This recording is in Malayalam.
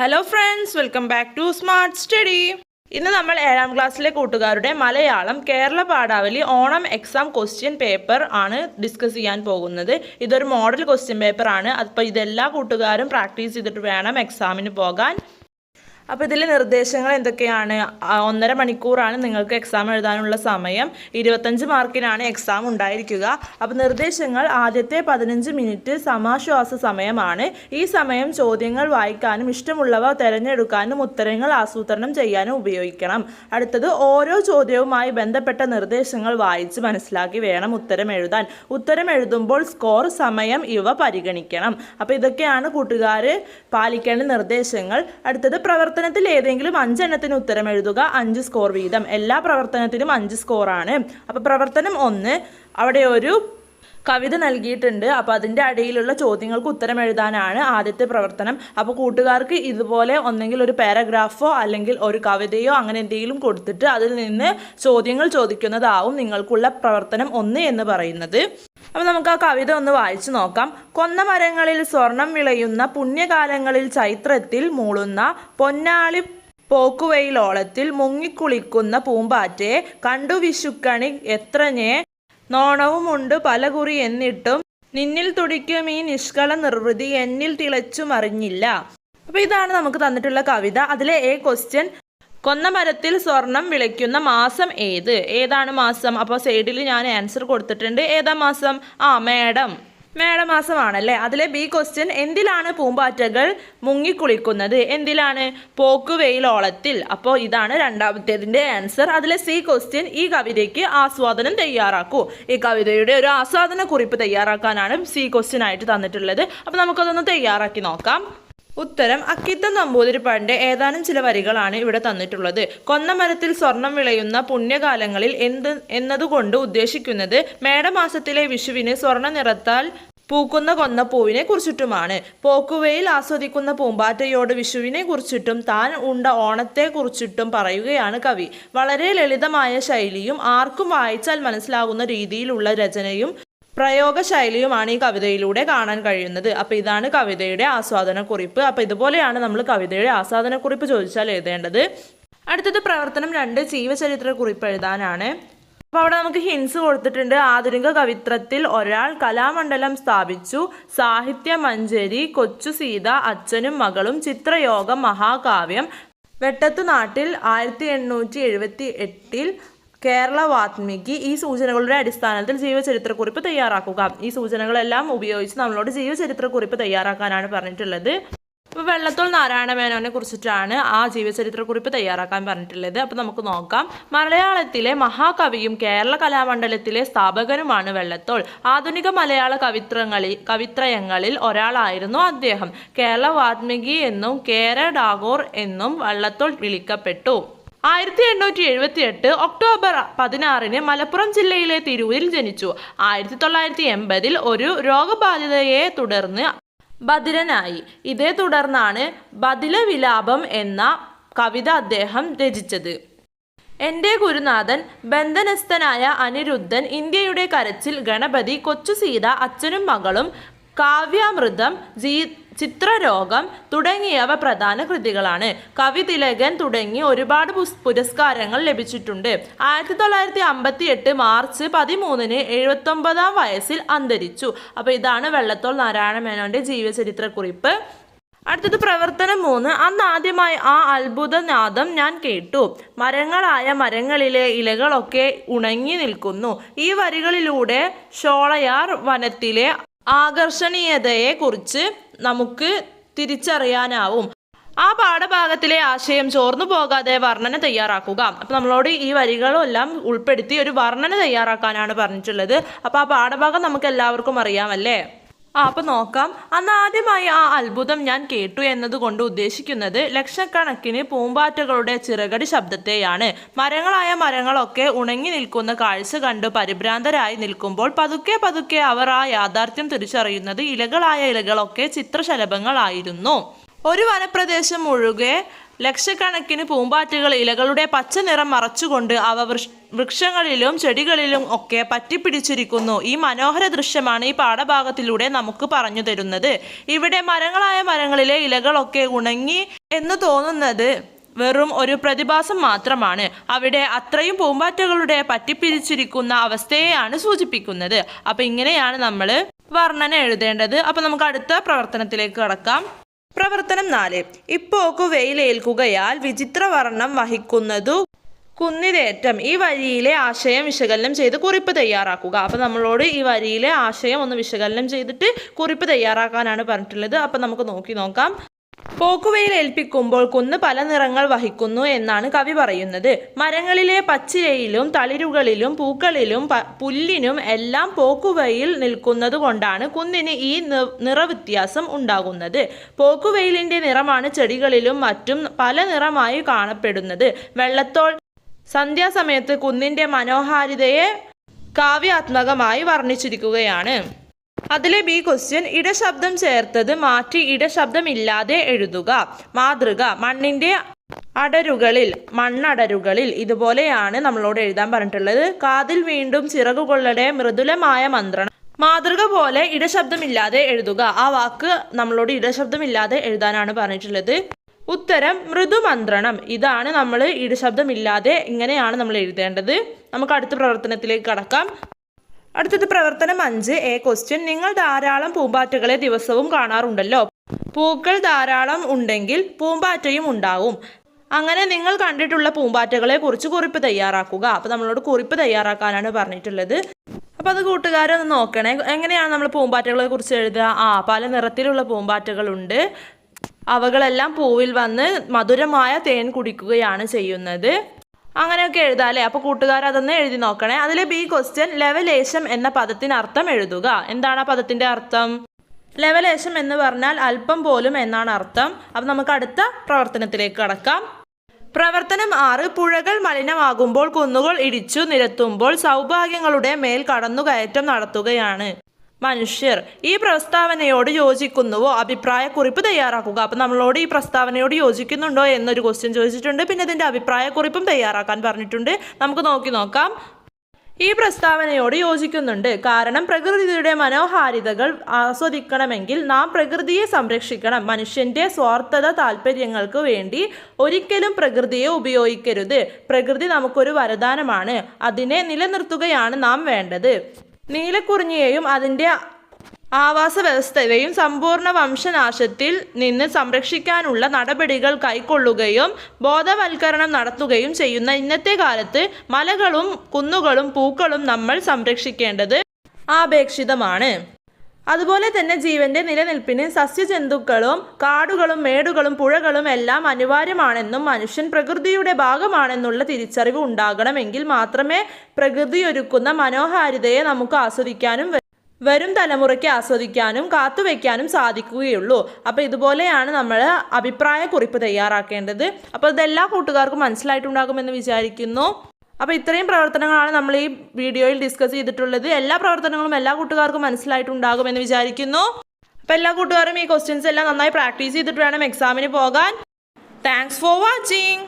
Hello friends welcome back to smart study ഇന്ന് നമ്മൾ ഏഴാം ക്ലാസ്സിലെ കൂട്ടുകാരുടെ Malayalam Kerala Padavali Onam exam question paper ആണ് ഡിസ്കസ് ചെയ്യാൻ പോകുന്നത്. ഇതൊരു മോഡൽ ക്വസ്റ്റ്യൻ പേപ്പർ ആണ്. അപ്പോൾ ഇതെല്ലാ കൂട്ടുകാരും പ്രാക്ടീസ് ചെയ്തിട്ട് വേണം എക്സാമിന് പോകാൻ. അപ്പോൾ ഇതിലെ നിർദ്ദേശങ്ങൾ എന്തൊക്കെയാണ്? ഒന്നര മണിക്കൂറാണ് നിങ്ങൾക്ക് എക്സാം എഴുതാനുള്ള സമയം. ഇരുപത്തഞ്ച് മാർക്കിനാണ് എക്സാം ഉണ്ടായിരിക്കുക. അപ്പോൾ നിർദ്ദേശങ്ങൾ ആദ്യത്തെ പതിനഞ്ച് മിനിറ്റ് സമാശ്വാസ സമയമാണ്. ഈ സമയം ചോദ്യങ്ങൾ വായിക്കാനും ഇഷ്ടമുള്ളവ തിരഞ്ഞെടുക്കാനും ഉത്തരങ്ങൾ ആസൂത്രണം ചെയ്യാനും ഉപയോഗിക്കണം. അടുത്തത് ഓരോ ചോദ്യവുമായി ബന്ധപ്പെട്ട നിർദ്ദേശങ്ങൾ വായിച്ച് മനസ്സിലാക്കി വേണം ഉത്തരം എഴുതാൻ. ഉത്തരം എഴുതുമ്പോൾ സ്കോർ സമയം ഇവ പരിഗണിക്കണം. അപ്പോൾ ഇതൊക്കെയാണ് കൂട്ടുകാർ പാലിക്കേണ്ട നിർദ്ദേശങ്ങൾ. അടുത്തത് പ്രവർത്തനത്തിൽ ഏതെങ്കിലും അഞ്ചെണ്ണത്തിന് ഉത്തരം എഴുതുക അഞ്ച് സ്കോർ വീതം. എല്ലാ പ്രവർത്തനത്തിനും അഞ്ച് സ്കോറാണ് അപ്പോൾ പ്രവർത്തനം ഒന്ന് അവിടെ ഒരു കവിത നൽകിയിട്ടുണ്ട്. അപ്പോൾ അതിന്റെ അടിയിലുള്ള ചോദ്യങ്ങൾക്ക് ഉത്തരം എഴുതാനാണ് ആദ്യത്തെ പ്രവർത്തനം. അപ്പോൾ കൂട്ടുകാർക്ക് ഇതുപോലെ ഒന്നെങ്കിൽ ഒരു പാരഗ്രാഫോ അല്ലെങ്കിൽ ഒരു കവിതയോ അങ്ങനെ എന്തെങ്കിലും കൊടുത്തിട്ട് അതിൽ നിന്ന് ചോദ്യങ്ങൾ ചോദിക്കുന്നതാവും നിങ്ങൾക്കുള്ള പ്രവർത്തനം ഒന്ന് എന്ന് പറയുന്നത്. അപ്പോൾ നമുക്ക് ആ കവിത ഒന്ന് വായിച്ചു നോക്കാം. കൊന്ന മരങ്ങളിൽ സ്വർണം വിളയുന്ന പുണ്യകാലങ്ങളിൽ ചൈത്രത്തിൽ മൂളുന്ന പൊന്നാളി പോക്കുവയിലോളത്തിൽ മുങ്ങിക്കുളിക്കുന്ന പൂമ്പാറ്റയെ കണ്ടു വിഷുക്കണി എത്രഞ്ഞേ നോണവുമുണ്ട് പലകുറി എന്നിട്ടും നിന്നിൽ തുടിക്കും ഈ നിഷ്കള നിർവൃതി എന്നിൽ തിളച്ചു മറിഞ്ഞില്ല അപ്പൊ ഇതാണ് നമുക്ക് തന്നിട്ടുള്ള കവിത. അതിലെ എ ക്വസ്റ്റ്യൻ കൊന്ന മരത്തിൽ സ്വർണം വിളയ്ക്കുന്ന മാസം ഏത്? ഏതാണ് മാസം? അപ്പോൾ സൈഡിൽ ഞാൻ ആൻസർ കൊടുത്തിട്ടുണ്ട്. ഏതാ മാസം? ആ മേഡം മേടമാസമാണല്ലേ? അതിലെ ബി ക്വസ്റ്റ്യൻ എന്തിലാണ് പൂമ്പാറ്റകൾ മുങ്ങിക്കുളിക്കുന്നത്? എന്തിലാണ്? പോക്കുവെയിലോളത്തിൽ അപ്പോൾ ഇതാണ് രണ്ടാമത്തേതിന്റെ ആൻസർ അതിലെ സി ക്വസ്റ്റ്യൻ ഈ കവിതയ്ക്ക് ആസ്വാദനം തയ്യാറാക്കൂ. ഈ കവിതയുടെ ഒരു ആസ്വാദന കുറിപ്പ് തയ്യാറാക്കാനാണ് സി ക്വസ്റ്റ്യൻ ആയിട്ട് തന്നിട്ടുള്ളത്. അപ്പോൾ നമുക്കതൊന്ന് തയ്യാറാക്കി നോക്കാം. ഉത്തരം അക്കിത്ത നമ്പൂതിരിപ്പാടിന്റെ ഏതാനും ചില വരികളാണ് ഇവിടെ തന്നിട്ടുള്ളത്. കൊന്നമരത്തിൽ സ്വർണം വിളയുന്ന പുണ്യകാലങ്ങളിൽ എന്ത് എന്നതുകൊണ്ട് ഉദ്ദേശിക്കുന്നത് മേടമാസത്തിലെ വിഷുവിന് സ്വർണ നിറത്താൽ പൂക്കുന്ന കൊന്ന പൂവിനെ കുറിച്ചിട്ടുമാണ്. പോക്കുവയിൽ ആസ്വദിക്കുന്ന പൂമ്പാറ്റയോട് വിഷുവിനെ കുറിച്ചിട്ടും താൻ ഉണ്ട ഓണത്തെ കുറിച്ചിട്ടും പറയുകയാണ് കവി. വളരെ ലളിതമായ ശൈലിയും ആർക്കും വായിച്ചാൽ മനസ്സിലാകുന്ന രീതിയിലുള്ള രചനയും പ്രയോഗശൈലിയുമാണ് ഈ കവിതയിലൂടെ കാണാൻ കഴിയുന്നത്. അപ്പോൾ ഇതാണ് കവിതയുടെ ആസ്വാദനക്കുറിപ്പ്. അപ്പോൾ ഇതുപോലെയാണ് നമ്മൾ കവിതയുടെ ആസ്വാദനക്കുറിപ്പ് ചോദിച്ചാൽ എഴുതേണ്ടത്. അടുത്തത് പ്രവർത്തനം രണ്ട് ജീവചരിത്ര കുറിപ്പ് എഴുതാനാണ്. അപ്പോൾ അവിടെ നമുക്ക് ഹിൻസ് കൊടുത്തിട്ടുണ്ട്. ആധുനിക കവിത്രത്തിൽ ഒരാൾ കലാമണ്ഡലം സ്ഥാപിച്ചു. സാഹിത്യ മഞ്ചരി കൊച്ചു സീത അച്ഛനും മകളും ചിത്രയോഗം മഹാകാവ്യം. വെട്ടത്തു നാട്ടിൽ ആയിരത്തി എണ്ണൂറ്റി എഴുപത്തി എട്ടിൽ കേരള വാത്മീകി ഈ സൂചനകളുടെ അടിസ്ഥാനത്തിൽ ജീവചരിത്രക്കുറിപ്പ് തയ്യാറാക്കുക. ഈ സൂചനകളെല്ലാം ഉപയോഗിച്ച് നമ്മളോട് ജീവചരിത്രക്കുറിപ്പ് തയ്യാറാക്കാനാണ് പറഞ്ഞിട്ടുള്ളത്. ഇപ്പോൾ വെള്ളത്തോൾ നാരായണ മേനോനെ കുറിച്ചിട്ടാണ് ആ ജീവചരിത്രക്കുറിപ്പ് തയ്യാറാക്കാൻ പറഞ്ഞിട്ടുള്ളത്. അപ്പോൾ നമുക്ക് നോക്കാം. മലയാളത്തിലെ മഹാകവിയും കേരള കലാമണ്ഡലത്തിലെ സ്ഥാപകനുമാണ് വെള്ളത്തോൾ. ആധുനിക മലയാള കവിത്രങ്ങളിൽ കവിത്രയങ്ങളിൽ ഒരാളായിരുന്നു അദ്ദേഹം. കേരള വാത്മീകി എന്നും കേര ഡാഗോർ എന്നും വെള്ളത്തോൾ വിളിക്കപ്പെട്ടു. ആയിരത്തി എണ്ണൂറ്റി എഴുപത്തി എട്ട് ഒക്ടോബർ പതിനാറിന് മലപ്പുറം ജില്ലയിലെ തിരൂരിൽ ജനിച്ചു. ആയിരത്തി തൊള്ളായിരത്തി എൺപതിൽ ഒരു രോഗബാധിതയെ തുടർന്ന് ബദിരനായി ഇതേ തുടർന്നാണ് ബദില വിലാപം എന്ന കവിത അദ്ദേഹം രചിച്ചത്. എന്റെ ഗുരുനാഥൻ ബന്ധനസ്ഥനായ അനിരുദ്ധൻ ഇന്ത്യയുടെ കരച്ചിൽ ഗണപതി കൊച്ചു സീത അച്ഛനും മകളും കാവ്യാമൃതം ജീ ചിത്രരോഗം തുടങ്ങിയവ പ്രധാന കൃതികളാണ്. കവി തിലകൻ തുടങ്ങി ഒരുപാട് പുരസ്കാരങ്ങൾ ലഭിച്ചിട്ടുണ്ട്. ആയിരത്തി തൊള്ളായിരത്തി അമ്പത്തി എട്ട് മാർച്ച് പതിമൂന്നിന് എഴുപത്തൊമ്പതാം വയസ്സിൽ അന്തരിച്ചു. അപ്പോൾ ഇതാണ് വെള്ളത്തോൾ നാരായണ മേനോന്റെ ജീവചരിത്രക്കുറിപ്പ്. അടുത്തത് പ്രവർത്തനം മൂന്ന്. അന്ന് ആദ്യമായി ആ അത്ഭുതനാദം ഞാൻ കേട്ടു. മരങ്ങളായ മരങ്ങളിലെ ഇലകളൊക്കെ ഉണങ്ങി നിൽക്കുന്നു. ഈ വരികളിലൂടെ ഷോളയാർ വനത്തിലെ ആകർഷണീയതയെ കുറിച്ച് നമുക്ക് തിരിച്ചറിയാനാവും. ആ പാഠഭാഗത്തിലെ ആശയം ചോർന്നു പോകാതെ വർണന തയ്യാറാക്കുക. അപ്പം നമ്മളോട് ഈ വരികളെല്ലാം ഉൾപ്പെടുത്തി ഒരു വർണന തയ്യാറാക്കാനാണ് പറഞ്ഞിട്ടുള്ളത്. അപ്പോൾ ആ പാഠഭാഗം നമുക്ക് എല്ലാവർക്കും അറിയാമല്ലേ ആ അപ്പം നോക്കാം. അന്ന് ആദ്യമായി ആ അത്ഭുതം ഞാൻ കേട്ടു എന്നതുകൊണ്ട് ഉദ്ദേശിക്കുന്നത് ലക്ഷക്കണക്കിന് പൂമ്പാറ്റകളുടെ ചിറകടി ശബ്ദത്തെയാണ്. മരങ്ങളായ മരങ്ങളൊക്കെ ഉണങ്ങി നിൽക്കുന്ന കാഴ്ച കണ്ട് പരിഭ്രാന്തരായി നിൽക്കുമ്പോൾ പതുക്കെ പതുക്കെ അവർ ആ യാഥാർത്ഥ്യം തിരിച്ചറിയുന്നത് ഇലകളായ ഇലകളൊക്കെ ചിത്രശലഭങ്ങളായിരുന്നു. ഒരു വനപ്രദേശം മുഴുകെ ലക്ഷക്കണക്കിന് പൂമ്പാറ്റകൾ ഇലകളുടെ പച്ച നിറം മറച്ചുകൊണ്ട് അവ വൃക്ഷങ്ങളിലും ചെടികളിലും ഒക്കെ പറ്റിപ്പിടിച്ചിരിക്കുന്നു. ഈ മനോഹര ദൃശ്യമാണ് ഈ പാഠഭാഗത്തിലൂടെ നമുക്ക് പറഞ്ഞു തരുന്നത്. ഇവിടെ മരങ്ങളായ മരങ്ങളിലെ ഇലകളൊക്കെ ഉണങ്ങി എന്ന് തോന്നുന്നത് വെറും ഒരു പ്രതിഭാസം മാത്രമാണ്. അവിടെ അത്രയും പൂമ്പാറ്റകളുടെ പറ്റിപ്പിരിച്ചിരിക്കുന്ന അവസ്ഥയെയാണ് സൂചിപ്പിക്കുന്നത്. അപ്പം ഇങ്ങനെയാണ് നമ്മൾ വർണന എഴുതേണ്ടത്. അപ്പം നമുക്ക് അടുത്ത പ്രവർത്തനത്തിലേക്ക് കടക്കാം. പ്രവർത്തനം നാല്. ഇപ്പോക്കു വെയിലേൽക്കുകയാൽ വിചിത്രവർണം വഹിക്കുന്നതു കുന്നിലേറ്റം. ഈ വരിയിലെ ആശയം വിശകലനം ചെയ്ത് കുറിപ്പ് തയ്യാറാക്കുക. അപ്പം നമ്മളോട് ഈ വരിയിലെ ആശയം ഒന്ന് വിശകലനം ചെയ്തിട്ട് കുറിപ്പ് തയ്യാറാക്കാനാണ് പറഞ്ഞിട്ടുള്ളത്. അപ്പം നമുക്ക് നോക്കി നോക്കാം. പോക്കുവെയിൽ ഏൽപ്പിക്കുമ്പോൾ കുന്ന് പല നിറങ്ങൾ വഹിക്കുന്നു എന്നാണ് കവി പറയുന്നത്. മരങ്ങളിലെ പച്ചിലയിലും തളിരുകളിലും പൂക്കളിലും പുല്ലിനും എല്ലാം പോക്കുവയിൽ നിൽക്കുന്നത് കൊണ്ടാണ് കുന്നിന് ഈ നിറവ്യത്യാസം ഉണ്ടാകുന്നത്. പോക്കുവെയിലിന്റെ നിറമാണ് ചെടികളിലും മറ്റും പല നിറമായി കാണപ്പെടുന്നത്. വെള്ളത്തോൾ സന്ധ്യാസമയത്ത് കുന്നിന്റെ മനോഹാരിതയെ കാവ്യാത്മകമായി വർണിച്ചിരിക്കുകയാണ്. അതിലെ ബി ക്വസ്റ്റ്യൻ ഇടശബ്ദം ചേർത്തത് മാറ്റി ഇടശബ്ദമില്ലാതെ എഴുതുക. മാതൃക മണ്ണിന്റെ അടരുകളിൽ മണ്ണടരുകളിൽ ഇതുപോലെയാണ് നമ്മളോട് എഴുതാൻ പറഞ്ഞിട്ടുള്ളത്. കാതിൽ വീണ്ടും ചിറകുകളുടെ മൃദുലമായ മന്ത്രണം. മാതൃക പോലെ ഇടശബ്ദമില്ലാതെ എഴുതുക. ആ വാക്ക് നമ്മളോട് ഇടശബ്ദമില്ലാതെ എഴുതാനാണ് പറഞ്ഞിട്ടുള്ളത്. ഉത്തരം മൃദുമന്ത്രണം. ഇതാണ് നമ്മൾ ഇടശബ്ദമില്ലാതെ ഇങ്ങനെയാണ് നമ്മൾ എഴുതേണ്ടത്. നമുക്ക് അടുത്ത പ്രവർത്തനത്തിലേക്ക് കടക്കാം. അടുത്തത് പ്രവർത്തനം അഞ്ച്. എ ക്വസ്റ്റ്യൻ നിങ്ങൾ ധാരാളം പൂമ്പാറ്റകളെ ദിവസവും കാണാറുണ്ടല്ലോ. പൂക്കൾ ധാരാളം ഉണ്ടെങ്കിൽ പൂമ്പാറ്റയും ഉണ്ടാവും. അങ്ങനെ നിങ്ങൾ കണ്ടിട്ടുള്ള പൂമ്പാറ്റകളെ കുറിച്ച് കുറിപ്പ് തയ്യാറാക്കുക. അപ്പൊ നമ്മളോട് കുറിപ്പ് തയ്യാറാക്കാനാണ് പറഞ്ഞിട്ടുള്ളത്. അപ്പൊ അത് കൂട്ടുകാരൊന്ന് നോക്കണേ. എങ്ങനെയാണ് നമ്മൾ പൂമ്പാറ്റകളെ കുറിച്ച് എഴുതുക? ആ പല നിറത്തിലുള്ള പൂമ്പാറ്റകളുണ്ട്. അവകളെല്ലാം പൂവിൽ വന്ന് മധുരമായ തേൻ കുടിക്കുകയാണ് ചെയ്യുന്നത്. അങ്ങനെയൊക്കെ എഴുതാം അല്ലേ? അപ്പോൾ കൂട്ടുകാർ അതൊന്ന് എഴുതി നോക്കണേ. അതിൽ ബി ക്വസ്റ്റ്യൻ ലെവലേശം എന്ന പദത്തിന് അർത്ഥം എഴുതുക. എന്താണ് ആ പദത്തിന്റെ അർത്ഥം? ലെവലേശം എന്ന് പറഞ്ഞാൽ അല്പം പോലും എന്നാണ് അർത്ഥം. അപ്പം നമുക്ക് അടുത്ത പ്രവർത്തനത്തിലേക്ക് കടക്കാം. പ്രവർത്തനം ആറ് പുഴകൾ മലിനമാകുമ്പോൾ കുന്നുകൾ ഇടിച്ചു നിരത്തുമ്പോൾ സൗഭാഗ്യങ്ങളുടെ മേൽ കടന്നുകയറ്റം നടത്തുകയാണ്. മനുഷ്യർ ഈ പ്രസ്താവനയോട് യോജിക്കുന്നുവോ? അഭിപ്രായക്കുറിപ്പ് തയ്യാറാക്കുക. അപ്പം നമ്മളോട് ഈ പ്രസ്താവനയോട് യോജിക്കുന്നുണ്ടോ എന്നൊരു ക്വസ്റ്റ്യൻ ചോദിച്ചിട്ടുണ്ട്. പിന്നെ ഇതിന്റെ അഭിപ്രായക്കുറിപ്പും തയ്യാറാക്കാൻ പറഞ്ഞിട്ടുണ്ട്. നമുക്ക് നോക്കി നോക്കാം. ഈ പ്രസ്താവനയോട് യോജിക്കുന്നുണ്ട്. കാരണം പ്രകൃതിയുടെ മനോഹാരിതകൾ ആസ്വദിക്കണമെങ്കിൽ നാം പ്രകൃതിയെ സംരക്ഷിക്കണം. മനുഷ്യന്റെ സ്വാർത്ഥത താല്പര്യങ്ങൾക്ക് വേണ്ടി ഒരിക്കലും പ്രകൃതിയെ ഉപയോഗിക്കരുത്. പ്രകൃതി നമുക്കൊരു വരദാനമാണ്. അതിനെ നിലനിർത്തുകയാണ് നാം വേണ്ടത്. നീലക്കുറിഞ്ഞിയെയും അതിന്റെ ആവാസ വ്യവസ്ഥയെയും സമ്പൂർണ വംശനാശത്തിൽ നിന്ന് സംരക്ഷിക്കാനുള്ള നടപടികൾ കൈക്കൊള്ളുകയും ബോധവൽക്കരണം നടത്തുകയും ചെയ്യുന്ന ഇന്നത്തെ കാലത്ത് മലകളും കുന്നുകളും പൂക്കളും നമ്മൾ സംരക്ഷിക്കേണ്ടത് ആപേക്ഷിതമാണ്. അതുപോലെ തന്നെ ജീവന്റെ നിലനിൽപ്പിന് സസ്യജന്തുക്കളും കാടുകളും മേടുകളും പുഴകളും എല്ലാം അനിവാര്യമാണെന്നും മനുഷ്യൻ പ്രകൃതിയുടെ ഭാഗമാണെന്നുള്ള തിരിച്ചറിവ് ഉണ്ടാകണമെങ്കിൽ മാത്രമേ പ്രകൃതി ഒരുക്കുന്ന മനോഹാരിതയെ നമുക്ക് ആസ്വദിക്കാനും വരും തലമുറയ്ക്ക് ആസ്വദിക്കാനും കാത്തുവെക്കാനും സാധിക്കുകയുള്ളൂ. അപ്പോൾ ഇതുപോലെയാണ് നമ്മൾ അഭിപ്രായ കുറിപ്പ് തയ്യാറാക്കേണ്ടത്. അപ്പോൾ ഇതെല്ലാ കൂട്ടുകാർക്കും മനസ്സിലായിട്ടുണ്ടാകുമെന്ന് വിചാരിക്കുന്നു. അപ്പോൾ ഇത്രയും പ്രവർത്തനങ്ങളാണ് നമ്മൾ ഈ വീഡിയോയിൽ ഡിസ്കസ് ചെയ്തിട്ടുള്ളത്. എല്ലാ പ്രവർത്തനങ്ങളും എല്ലാ കൂട്ടുകാർക്കും മനസ്സിലായിട്ടുണ്ടാകുമെന്ന് വിചാരിക്കുന്നു. അപ്പോൾ എല്ലാ കൂട്ടുകാരും ഈ ക്വസ്റ്റ്യൻസ് എല്ലാം നന്നായി പ്രാക്ടീസ് ചെയ്തിട്ട് വേണം എക്സാമിന് പോകാൻ. Thanks for watching